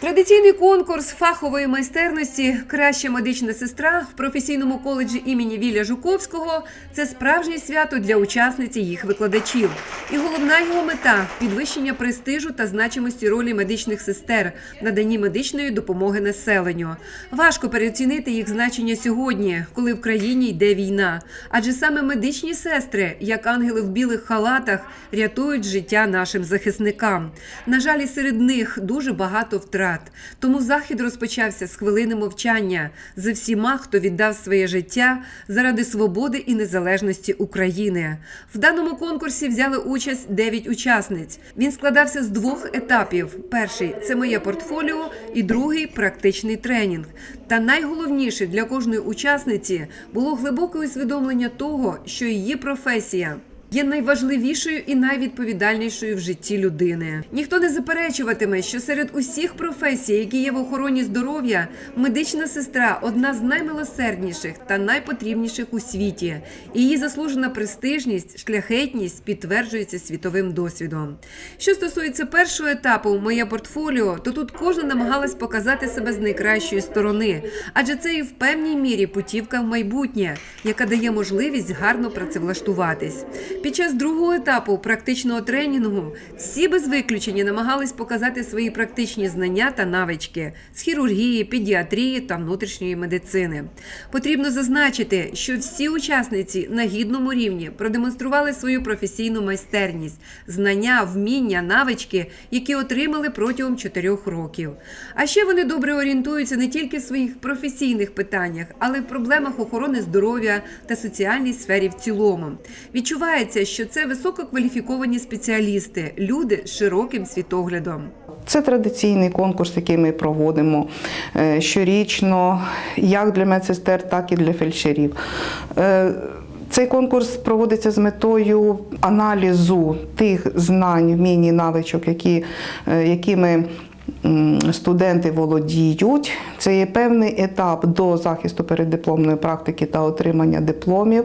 Традиційний конкурс фахової майстерності Краща медична сестра в професійному коледжі імені Віля Жуковського це справжнє свято для учасниці їх викладачів. І головна його мета підвищення престижу та значимості ролі медичних сестер, наданні медичної допомоги населенню. Важко переоцінити їх значення сьогодні, коли в країні йде війна. Адже саме медичні сестри, як ангели в білих халатах, рятують життя нашим захисникам. На жаль, серед них дуже багато втрат. Тому захід розпочався з хвилини мовчання за всіма, хто віддав своє життя заради свободи і незалежності України. В даному конкурсі взяли участь 9 учасниць. Він складався з двох етапів: перший це моє портфоліо, і другий практичний тренінг. Та найголовніше для кожної учасниці було глибоке усвідомлення того, що її професія є найважливішою і найвідповідальнішою в житті людини. Ніхто не заперечуватиме, що серед усіх професій, які є в охороні здоров'я, медична сестра одна з наймилосердніших та найпотрібніших у світі. Її заслужена престижність, шляхетність підтверджується світовим досвідом. Що стосується першого етапу моє портфоліо, то тут кожна намагалась показати себе з найкращої сторони, адже це і в певній мірі путівка в майбутнє, яка дає можливість гарно працевлаштуватись. Під час другого етапу практичного тренінгу всі без виключення намагались показати свої практичні знання та навички з хірургії, педіатрії та внутрішньої медицини. Потрібно зазначити, що всі учасниці на гідному рівні продемонстрували свою професійну майстерність, знання, вміння, навички, які отримали протягом чотирьох років. А ще вони добре орієнтуються не тільки в своїх професійних питаннях, але й в проблемах охорони здоров'я та соціальній сфері в цілому. Відчувається, що це висококваліфіковані спеціалісти, люди з широким світоглядом. Це традиційний конкурс, який ми проводимо е, щорічно, як для медсестер, так і для фельдшерів. Е, Цей конкурс проводиться з метою аналізу тих знань, вмінь і навичок, які, е, якими м, студенти володіють. Це є певний етап до захисту переддипломної практики та отримання дипломів.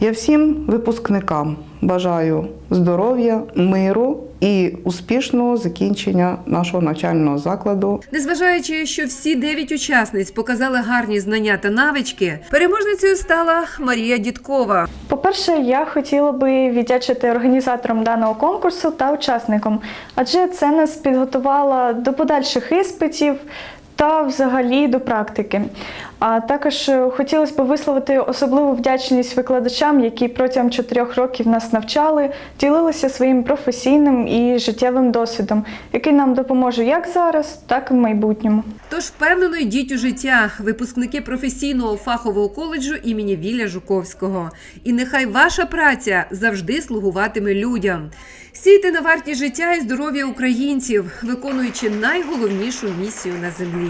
Я всім випускникам бажаю здоров'я, миру і успішного закінчення нашого навчального закладу. Незважаючи, що всі дев'ять учасниць показали гарні знання та навички, переможницею стала Марія Дідкова. По-перше, я хотіла би віддячити організаторам даного конкурсу та учасникам, адже це нас підготувало до подальших іспитів та взагалі до практики. А також е, хотілося б висловити особливу вдячність викладачам, які протягом чотирьох років нас навчали, ділилися своїм професійним і життєвим досвідом, який нам допоможе як зараз, так і в майбутньому. Тож впевнено йдіть у життя, випускники професійного фахового коледжу імені Віля Жуковського. І нехай ваша праця завжди слугуватиме людям. Сійте на варті життя і здоров'я українців, виконуючи найголовнішу місію на землі.